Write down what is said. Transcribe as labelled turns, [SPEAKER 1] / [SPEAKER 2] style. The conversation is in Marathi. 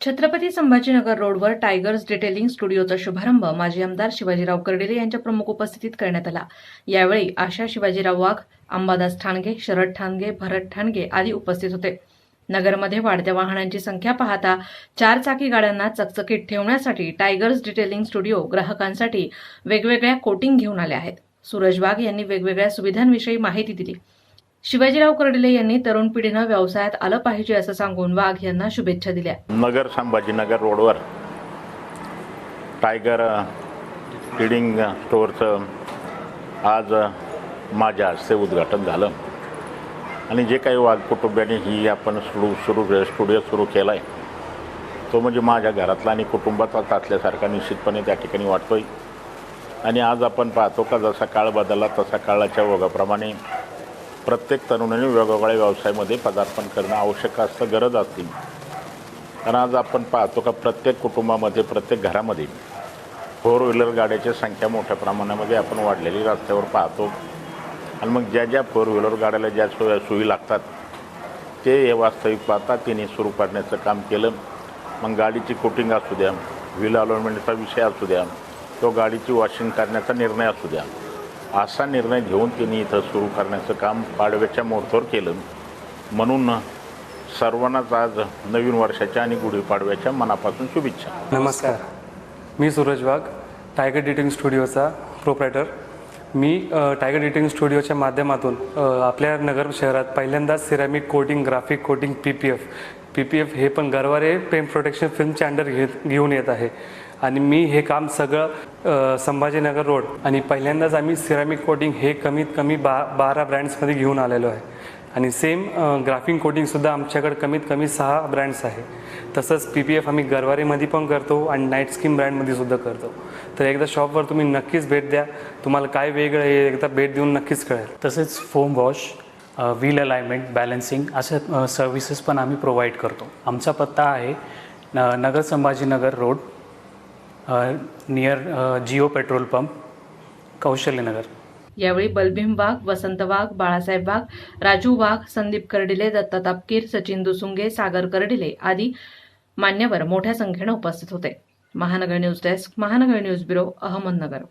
[SPEAKER 1] छत्रपती संभाजीनगर रोडवर टायगर्स डिटेलिंग स्टुडिओचा शुभारंभ माजी आमदार शिवाजीराव कर्डिले यांच्या प्रमुख उपस्थितीत करण्यात आला. यावेळी आशा शिवाजीराव वाघ अंबादास ठाणगे शरद ठाणगे भरत ठाणगे आदी उपस्थित होते. नगरमध्ये वाढत्या वाहनांची संख्या पाहता चार चाकी गाड्यांना चकचकीत ठेवण्यासाठी टायगर्स डिटेलिंग स्टुडिओ ग्राहकांसाठी वेगवेगळ्या कोटिंग घेऊन आले आहेत. सूरज वाघ यांनी वेगवेगळ्या सुविधांविषयी माहिती दिली. शिवाजीराव कर्डिले यांनी तरुण पिढीनं व्यवसायात आलं पाहिजे असं सांगून वाघ यांना शुभेच्छा दिल्या.
[SPEAKER 2] नगर संभाजीनगर रोडवर टायगर ट्रेडिंग स्टोअरचं आज माझ्या हस्ते उद्घाटन झालं. आणि जे काही वाघ कुटुंबियांनी ही आपण सुरू सुरू स्टुडिओ सुरू केला आहे तो म्हणजे माझ्या घरातला आणि कुटुंबाचाच असल्यासारखा निश्चितपणे त्या ठिकाणी वाटतोय. आणि आज आपण पाहतो का जसा काळ बदलला तसा काळाच्या ओघाप्रमाणे प्रत्येक तरुणाने वेगवेगळ्या व्यवसायामध्ये पदार्पण करणं आवश्यक असतं गरज असते. कारण आज आपण पाहतो का प्रत्येक कुटुंबामध्ये प्रत्येक घरामध्ये फोर व्हीलर गाड्याची संख्या मोठ्या प्रमाणामध्ये आपण वाढलेली रस्त्यावर पाहतो. आणि मग ज्या ज्या फोर व्हीलर गाड्याला ज्या सोयी सोयी लागतात ते हे वास्तविक पाहता तिने सुरू पाडण्याचं काम केलं. मग गाडीची कोटिंग असू द्या व्हील अलॉटमेंटचा विषय असू द्या तो गाडीची वॉशिंग करण्याचा निर्णय असू द्या. असा निर्णय घेऊन त्यांनी इथं सुरू करण्याचं काम पाडव्याच्या मुहूर्तावर केलं. म्हणून सर्वांनाच आज नवीन वर्षाच्या आणि गुढीपाडव्याच्या मनापासून शुभेच्छा.
[SPEAKER 3] नमस्कार. मी सूरज वाघ टायगर डिटिंग स्टुडिओचा प्रोप्रायटर मी टायगर डिटिंग स्टुडिओच्या माध्यमातून आपल्या नगर शहरात पहिल्यांदाच ceramic coating graphic coating P P F P P F हे पण गरवारे पेन प्रोटेक्शन फिल्मच्या अंडर घेत घेऊन येत आहे. आणि मी हे काम सगळं संभाजीनगर रोड आणि पहिल्यांदाच आम्ही सिरॅमिक कोटिंग हे कमीत कमी बा बारा ब्रँड्समध्ये घेऊन आलेलो आहे. आणि सेम ग्राफिंग कोटिंगसुद्धा आमच्याकडे कमीत कमी सहा ब्रँड्स आहे. तसंच पी पी एफ आम्ही गरवारीमध्ये पण करतो आणि नाईट स्कीम ब्रँडमध्ये सुद्धा करतो. तर एकदा शॉपवर तुम्ही नक्कीच भेट द्या. तुम्हाला काय वेगळं आहे एकदा भेट देऊन नक्कीच कळेल.
[SPEAKER 4] तसेच foam wash wheel alignment balancing अशा सर्व्हिसेस पण आम्ही प्रोव्हाइड करतो. आमचा पत्ता आहे न Nagar Sambhajinagar road near Jio petrol pump Kaushalyanagar.
[SPEAKER 1] यावेळी बलभीम वाघ वसंत वाघ बाळासाहेब वाघ राजू वाघ संदीप कर्डिले दत्ता तापकीर सचिन दुसुंगे सागर कर्डिले आदी मान्यवर मोठ्या संख्येनं उपस्थित होते. Mahanagar news desk Mahanagar news bureau Ahmednagar.